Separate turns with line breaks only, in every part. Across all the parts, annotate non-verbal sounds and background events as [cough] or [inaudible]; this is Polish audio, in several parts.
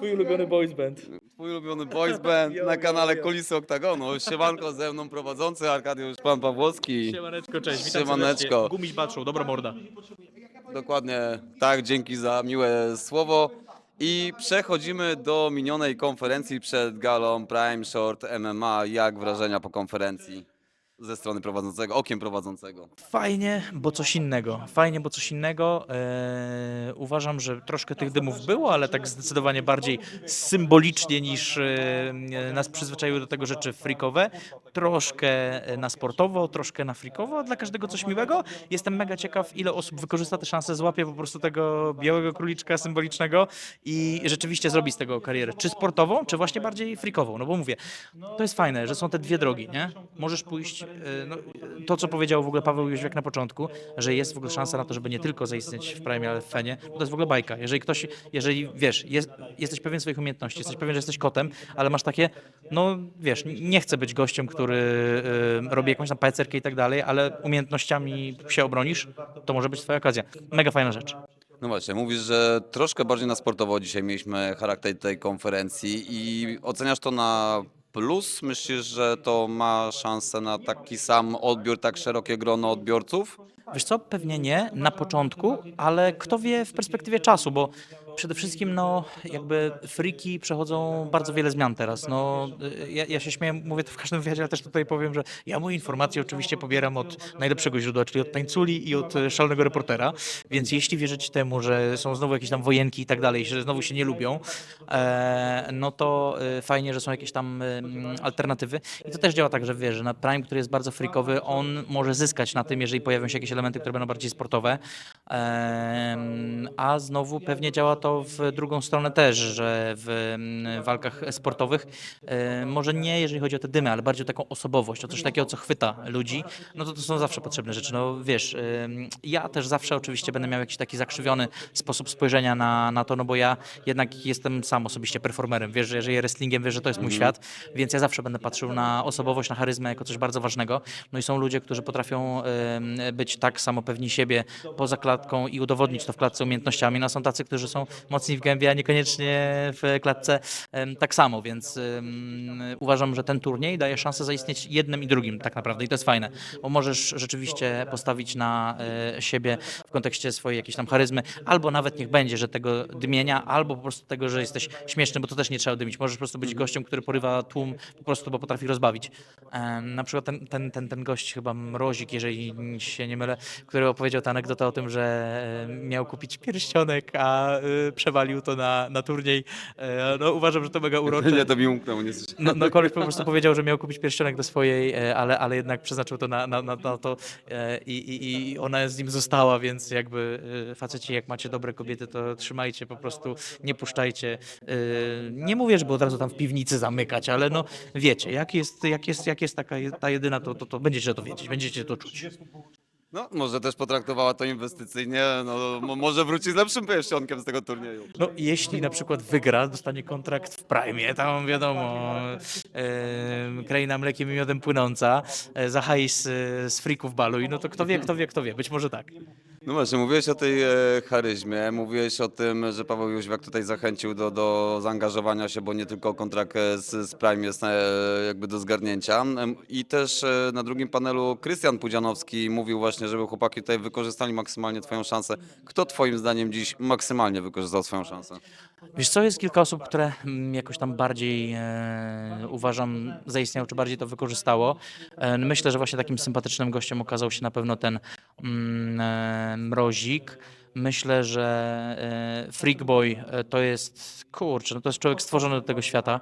Twój ulubiony boys band.
Twój ulubiony boys band na kanale. Kulisy Oktagonu. Siemanko ze mną prowadzący Arkadiusz Pan Pawłowski.
Siemaneczko, cześć. Witam
Siemaneczko.
serdecznie. Gumiś Batrzą, dobra morda.
Dokładnie tak, dzięki za miłe słowo. I przechodzimy do minionej konferencji przed galą Prime Short MMA. Jak wrażenia po konferencji ze strony prowadzącego, okiem prowadzącego?
Fajnie, bo coś innego. Fajnie, bo coś innego. Eee, uważam, że troszkę tych dymów było, ale tak zdecydowanie bardziej symbolicznie niż e, nas przyzwyczaiły do tego rzeczy freakowe. Troszkę na sportowo, troszkę na freakowo, a dla każdego coś miłego. Jestem mega ciekaw, ile osób wykorzysta tę szansę, złapie po prostu tego białego króliczka symbolicznego i rzeczywiście zrobi z tego karierę. Czy sportową, czy właśnie bardziej freakową. No bo mówię, to jest fajne, że są te dwie drogi, nie? Możesz pójść, e, no, to co powiedział w ogóle Paweł Jóźwiak na początku, że jest w ogóle szansa na to, żeby nie tylko zaistnieć w Prime, ale w Fenie, to jest w ogóle bajka. Jeżeli ktoś, jeżeli wiesz, jest, jesteś pewien swoich umiejętności, jesteś pewien, że jesteś kotem, ale masz takie, no wiesz, nie chcę być gościem, który y, robi jakąś tam pacerkę i tak dalej, ale umiejętnościami się obronisz, to może być twoja okazja. Mega fajna rzecz.
No właśnie, mówisz, że troszkę bardziej na sportowo dzisiaj mieliśmy charakter tej konferencji i oceniasz to na plus? Myślisz, że to ma szansę na taki sam odbiór, tak szerokie grono odbiorców?
Wiesz co, pewnie nie na początku, ale kto wie w perspektywie czasu, bo przede wszystkim no jakby friki przechodzą bardzo wiele zmian teraz. No, ja, ja się śmieję, mówię to w każdym wywiadzie, ale też tutaj powiem, że ja moje informacje oczywiście pobieram od najlepszego źródła, czyli od Tańculi i od y, Szalonego Reportera, więc jeśli wierzyć temu, że są znowu jakieś tam wojenki i tak dalej, że znowu się nie lubią, e, no to y, fajnie, że są jakieś tam mm, alternatywy. I to też działa tak, że wiesz, że na Prime, który jest bardzo freakowy, on może zyskać na tym, jeżeli pojawią się jakieś elementy, które będą bardziej sportowe. A znowu pewnie działa to w drugą stronę też, że w mm, walkach sportowych e, może nie jeżeli chodzi o te dymy, ale bardziej o taką osobowość, o coś takiego, co chwyta ludzi, no to to są zawsze potrzebne rzeczy. No wiesz, em, ja też zawsze oczywiście będę miał jakiś taki zakrzywiony sposób spojrzenia na, na to, no bo ja jednak jestem sam osobiście performerem, wiesz, że jeżeli wrestlingiem, wiesz, że to jest mój świat, więc ja zawsze będę patrzył na osobowość, na charyzmę jako coś bardzo ważnego. No i są ludzie, którzy potrafią być tak samo pewni siebie poza klatką i udowodnić to w klatce umiejętnościami. No są tacy, którzy są mocni w gębie, a niekoniecznie w klatce tak samo, więc uważam, że ten turniej daje szansę zaistnieć jednym i drugim tak naprawdę i to jest fajne, bo możesz rzeczywiście postawić na e, siebie w kontekście swojej jakiejś tam charyzmy, albo nawet niech będzie, że tego dymienia, albo po prostu tego, że jesteś śmieszny, bo to też nie trzeba dymić. Możesz po prostu być gościem, który porywa tłum po prostu, bo potrafi rozbawić. Na przykład ten, ten, ten, ten gość, chyba Mrozik, jeżeli się nie mylę, który opowiedział tę anegdotę o tym, że e, miał kupić pierścionek, a e, przewalił to na, na turniej. E, No uważam, że to mega [laughs] urocze.
Nie, to mi umknęło, nie słyszałem.
No, no koleś po prostu powiedział, że miał kupić pierścionek do swojej, e, ale, ale jednak przeznaczył to na, na, na, na to e, i, i, i ona z nim została, więc jakby faceci, jak macie dobre kobiety, to trzymajcie po prostu, nie puszczajcie. Nie mówię, żeby od razu tam w piwnicy zamykać, ale no wiecie, jak jest, jak jest, jak jest taka ta jedyna, to, to, to będziecie to wiedzieć, będziecie to czuć.
No, może też potraktowała to inwestycyjnie, no mo- może wróci z lepszym pierścionkiem z tego turnieju.
No, jeśli na przykład wygra, dostanie kontrakt w Prime, tam wiadomo, e, kraina mlekiem i miodem płynąca, e, za hajs e, z frików baluj, no to kto wie, kto wie, kto wie, być może tak.
No właśnie, mówiłeś o tej e, charyzmie, mówiłeś o tym, że Paweł Jóźwiak tutaj zachęcił do, do zaangażowania się, bo nie tylko kontrakt e, z, z Prime jest e, jakby do zgarnięcia. I też e, na drugim panelu Krystian Pudzianowski mówił właśnie, żeby chłopaki tutaj wykorzystali maksymalnie twoją szansę. Kto twoim zdaniem dziś maksymalnie wykorzystał swoją szansę?
Wiesz co, jest kilka osób, które mm, jakoś tam bardziej, e, uważam, zaistniało, czy bardziej to wykorzystało. E, myślę, że właśnie takim sympatycznym gościem okazał się na pewno ten mm, e, Mrozik. Myślę, że e, Freakboy e, to jest, kurczę, no to jest człowiek stworzony do tego świata,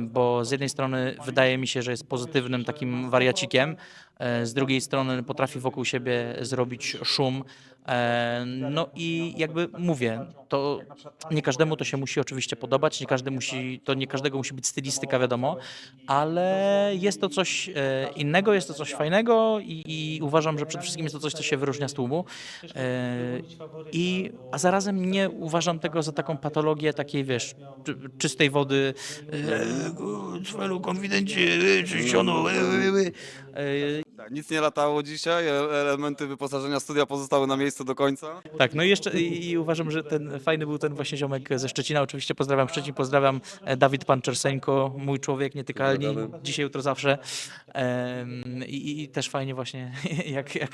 bo z jednej strony wydaje mi się, że jest pozytywnym takim wariacikiem, e, z drugiej strony potrafi wokół siebie zrobić szum, E, No i jakby mówię, to nie każdemu to się musi oczywiście podobać, nie każdy musi, to nie każdego musi być stylistyka, wiadomo, ale jest to coś e, innego, jest to coś fajnego i, i uważam, że przede wszystkim jest to coś, co się wyróżnia z tłumu. E, I, a zarazem nie uważam tego za taką patologię takiej, wiesz, czy, czystej wody, e, Cwelu, konfidencie, czyściono, e, e, e.
Tak, nic nie latało dzisiaj, e- elementy wyposażenia studia pozostały na miejscu do końca.
Tak, no i jeszcze i, i uważam, że ten fajny był ten właśnie ziomek ze Szczecina. Oczywiście pozdrawiam Szczecin, pozdrawiam e, Dawid Panczerseńko, mój człowiek nietykalni,
Pozdrawiamy.
dzisiaj, jutro, zawsze. I, i, też fajnie właśnie, [laughs] jak, jak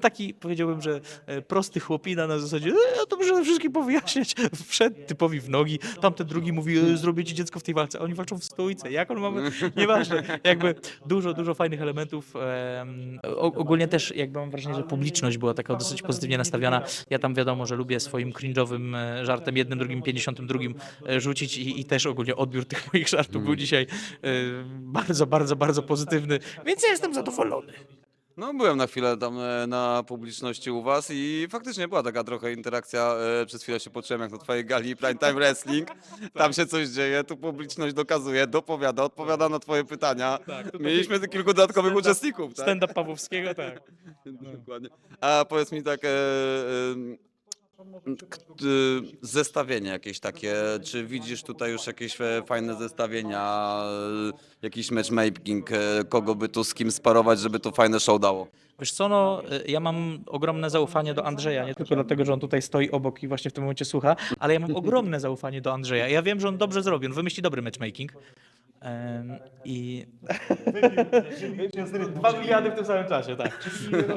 taki powiedziałbym, że e, prosty chłopina na zasadzie, e, ja to muszę wszystkim powyjaśniać, wszedł typowi w nogi, tamten drugi mówi, e, zrobię ci dziecko w tej walce, a oni walczą w stójce, jak on mamy, nieważne, jakby dużo, dużo fajnych elementów. Ogólnie też jakby mam wrażenie, że publiczność była taka dosyć pozytywnie nastawiona. Ja tam wiadomo, że lubię swoim cringe'owym e, żartem jednym, drugim, pięćdziesiątym drugim e, rzucić i, i też ogólnie odbiór tych moich żartów był dzisiaj e, bardzo, bardzo, bardzo pozytywny, więc ja jestem zadowolony.
No, byłem na chwilę tam e, na publiczności u was i faktycznie była taka trochę interakcja. e, Przez chwilę się poczułem jak na twojej gali Prime Time Wrestling. Tam się coś dzieje, tu publiczność dokazuje, dopowiada, odpowiada na twoje pytania. Mieliśmy tu kilku dodatkowych uczestników, tak?
Stand-up Pawłowskiego, tak. [laughs]
Dokładnie. A powiedz mi tak, e, zestawienie jakieś takie, czy widzisz tutaj już jakieś e, fajne zestawienia, e, jakiś matchmaking, e, kogo by tu z kim sparować, żeby to fajne show dało?
Wiesz co, no, y, ja mam ogromne zaufanie do Andrzeja, nie tylko dlatego, że on tutaj stoi obok i właśnie w tym momencie słucha, ale ja mam [laughs] ogromne zaufanie do Andrzeja. Ja wiem, że on dobrze zrobi, on wymyśli dobry matchmaking. Em, I... Dwa miliardy w tym samym czasie, tak.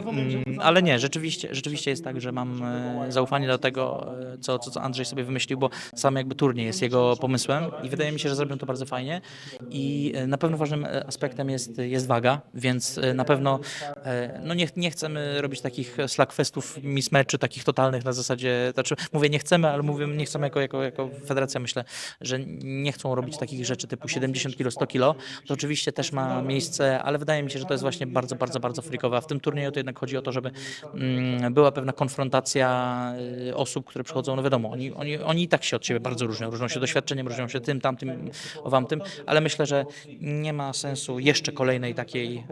Mm, Ale nie, rzeczywiście, rzeczywiście jest tak, że mam e, zaufanie do tego, e, co, co, co Andrzej sobie wymyślił, bo sam jakby turniej jest jego pomysłem i wydaje mi się, że zrobią to bardzo fajnie. I e, na pewno ważnym e, aspektem jest, jest waga, więc e, na pewno e, no nie, nie chcemy robić takich slackfestów, mismeczy takich totalnych na zasadzie, znaczy mówię nie chcemy, ale mówię nie chcemy jako, jako, jako federacja myślę, że nie chcą robić takich rzeczy typu 70 kg, 100 kg. To oczywiście też ma miejsce, ale wydaje mi się, że to jest właśnie bardzo, bardzo, bardzo freakowe. A w tym turnieju to jednak chodzi o to, żeby mm, była pewna konfrontacja y, osób, które przychodzą, no wiadomo, oni, oni, oni i tak się od siebie bardzo różnią, różnią się doświadczeniem, różnią się tym, tamtym, owam tym, ale myślę, że nie ma sensu jeszcze kolejnej takiej,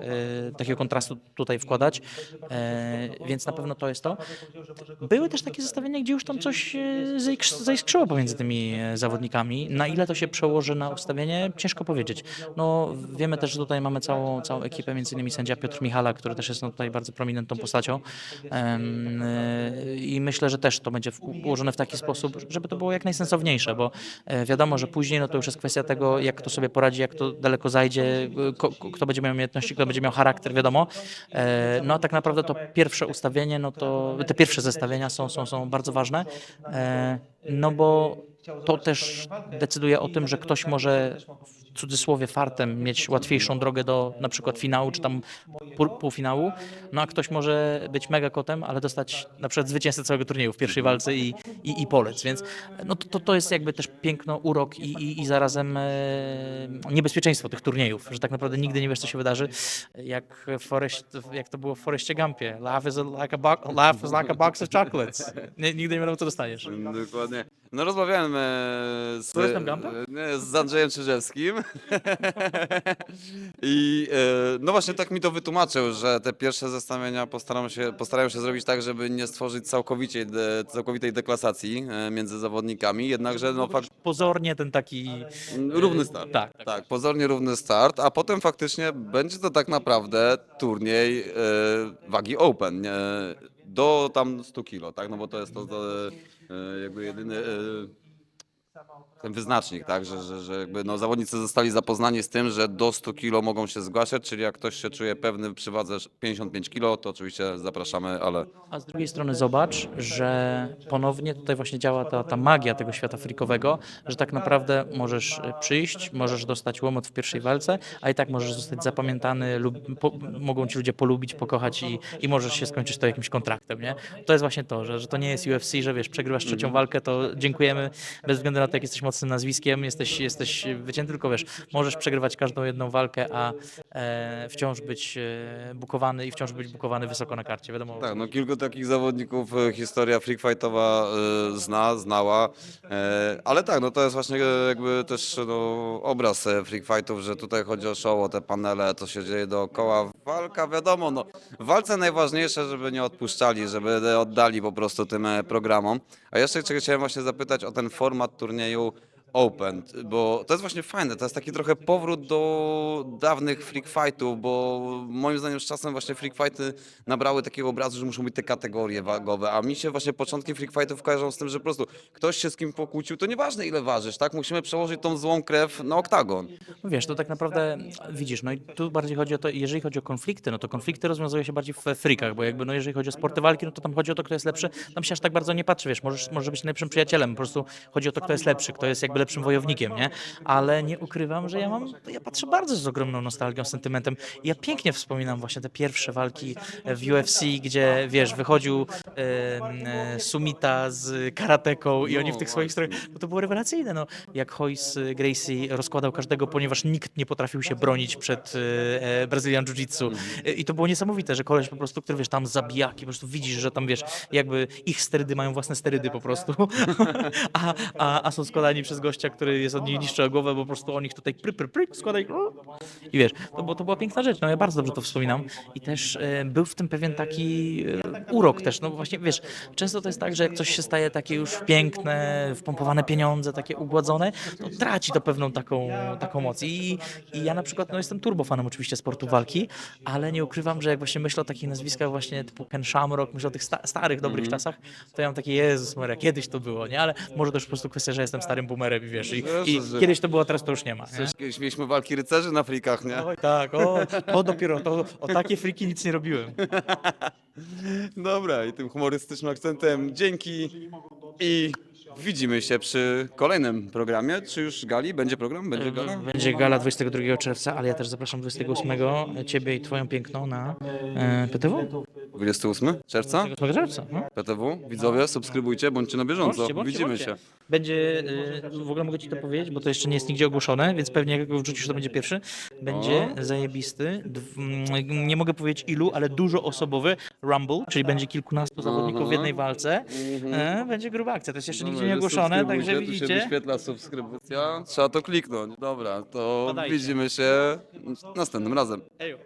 y, takiego kontrastu tutaj wkładać, e, więc na pewno to jest to. Były też takie zestawienia, gdzie już tam coś zaisk- zaiskrzyło pomiędzy tymi zawodnikami. Na ile to się przełoży na ustawienie, ciężko powiedzieć. No, wiemy też, że tutaj mamy całą, całą ekipę, między innymi sędzia Piotr Michala, który też jest no, tutaj bardzo prominentną postacią. E, I myślę, że też to będzie ułożone w taki sposób, żeby to było jak najsensowniejsze, bo e, wiadomo, że później no, to już jest kwestia tego, jak to sobie poradzi, jak to daleko zajdzie, kto będzie miał umiejętności, kto będzie miał charakter, wiadomo. E, No a tak naprawdę to pierwsze ustawienie, no to te pierwsze zestawienia są, są, są bardzo ważne, e, no bo to też decyduje o tym, że ktoś może cudzysłowie fartem mieć łatwiejszą drogę do na przykład finału czy tam pół- półfinału, no a ktoś może być mega kotem, ale dostać na przykład zwycięzcę całego turnieju w pierwszej walce i, i, i polec, więc no to, to, jest jakby też piękno, urok i, i, i zarazem e, niebezpieczeństwo tych turniejów, że tak naprawdę nigdy nie wiesz, co się wydarzy, jak, Forest, jak to było w Foreście Gumpie. Laugh is, like a laugh is like a box of chocolates. Nie, nigdy nie wiadomo, co dostaniesz.
Dokładnie. No rozmawiałem e, z, e, z Andrzejem Czyżewskim [laughs] i e, no właśnie tak mi to wytłumaczył, że te pierwsze zestawienia postaram się, postarają się zrobić tak, żeby nie stworzyć całkowicie, de, całkowitej deklasacji e, między zawodnikami, jednakże no fakt,
Pozornie ten taki...
równy start.
Tak,
Tak, pozornie równy start, a potem faktycznie będzie to tak naprawdę turniej e, wagi open, nie? do tam 100 kilo, tak? No bo to jest to, e, jakby jedyny e, ten wyznacznik, tak? Że, że, że jakby no, zawodnicy zostali zapoznani z tym, że do 100 kilo mogą się zgłaszać, czyli jak ktoś się czuje pewny przy wadze 55 kilo, to oczywiście zapraszamy, ale
A z drugiej strony zobacz, że ponownie tutaj właśnie działa ta, ta magia tego świata frikowego, że tak naprawdę możesz przyjść, możesz dostać łomot w pierwszej walce, a i tak możesz zostać zapamiętany, lub, po, mogą ci ludzie polubić, pokochać i, i możesz się skończyć to jakimś kontraktem, nie? To jest właśnie to, że, że to nie jest UFC, że wiesz, przegrywasz trzecią walkę, to dziękujemy, bez względu na to, jak jesteś mocnym nazwiskiem, jesteś, jesteś wycięty, tylko wiesz, możesz przegrywać każdą jedną walkę, a e, wciąż być e, bukowany i wciąż być bukowany wysoko na karcie, wiadomo.
Tak, no kilku takich zawodników e, historia freak fightowa e, zna, znała, e, ale tak, no to jest właśnie e, jakby też no, obraz e, freak fightów, że tutaj chodzi o show, o te panele, co się dzieje dookoła. Walka, wiadomo, no w walce najważniejsze, żeby nie odpuszczali, żeby oddali po prostu tym e, programom. A jeszcze chciałem właśnie zapytać o ten format turnieju ne jau Open, bo to jest właśnie fajne, to jest taki trochę powrót do dawnych freak fightów, bo moim zdaniem z czasem właśnie freak fighty nabrały takiego obrazu, że muszą być te kategorie wagowe, a mi się właśnie początki freak fightów kojarzą z tym, że po prostu ktoś się z kim pokłócił, to nieważne ile ważysz, tak? Musimy przełożyć tą złą krew na oktagon.
No wiesz, to tak naprawdę widzisz, no i tu bardziej chodzi o to, jeżeli chodzi o konflikty, no to konflikty rozwiązuje się bardziej w frikach, bo jakby no jeżeli chodzi o sporty walki, no to tam chodzi o to, kto jest lepszy, tam się aż tak bardzo nie patrzy, wiesz, może być najlepszym przyjacielem, po prostu chodzi o to, kto jest lepszy, kto jest jakby lepszym wojownikiem, nie? Ale nie ukrywam, że ja mam, ja patrzę bardzo z ogromną nostalgią, sentymentem ja pięknie wspominam właśnie te pierwsze walki w UFC, gdzie wiesz, wychodził e, Sumita z karateką i oni w tych swoich strojach, no to było rewelacyjne, no. Jak Hoyce Gracie rozkładał każdego, ponieważ nikt nie potrafił się bronić przed e, e, Jiu-Jitsu. E, I to było niesamowite, że koleś po prostu, który wiesz, tam zabijaki, po prostu widzisz, że tam wiesz, jakby ich sterydy mają własne sterydy po prostu, [laughs] a, a, a są składani przez gościa, który jest od nich niższy o głowę, bo po prostu on ich tutaj pry, pry, pry, składaj i wiesz, to, było- to była piękna rzecz, no ja bardzo dobrze to wspominam. I też e, był w tym pewien taki e, urok też, no właśnie wiesz, często to jest tak, że jak coś się staje takie już piękne, wpompowane pieniądze, takie ugładzone, to traci to pewną taką, taką moc. I, i ja na przykład no jestem turbofanem oczywiście sportu walki, ale nie ukrywam, że jak właśnie myślę o takich nazwiskach właśnie typu Ken Shamrock, myślę o tych sta starych, dobrych czasach, to ja mam takie, Jezus Maria, kiedyś to było, nie, ale może to już po prostu kwestia, że jestem starym boomerem wiesz, i, i
Jezus,
kiedyś to było, teraz to już nie ma, nie?
Kiedyś mieliśmy walki rycerzy na frikach, nie?
Oj tak, o, to dopiero, to, o takie friki nic nie robiłem. [laughs]
Dobra, i tym humorystycznym akcentem dzięki i widzimy się przy kolejnym programie. Czy już gali? Będzie program? Będzie gala?
Będzie gala 22 czerwca, ale ja też zapraszam 28 ciebie i twoją piękną na e, PTW.
28 czerwca?
28 czerwca. No.
PTW, widzowie, subskrybujcie, bądźcie na bieżąco.
Bądźcie, bądźcie,
Widzimy
bądźcie.
się.
Będzie, y, w ogóle mogę ci to powiedzieć, bo to jeszcze nie jest nigdzie ogłoszone, więc pewnie jak go wrzucisz, to będzie pierwszy. Będzie zajebisty, dw, mm, nie mogę powiedzieć ilu, ale dużo osobowy Rumble, czyli będzie kilkunastu zawodników w jednej walce. E, będzie gruba akcja, to jest jeszcze nigdzie nie ogłoszone, także
Subskrybujcie, Tu się
widzicie.
wyświetla subskrypcja. Trzeba to kliknąć. Dobra, to
Wpadajcie.
widzimy się następnym razem.
Ejo.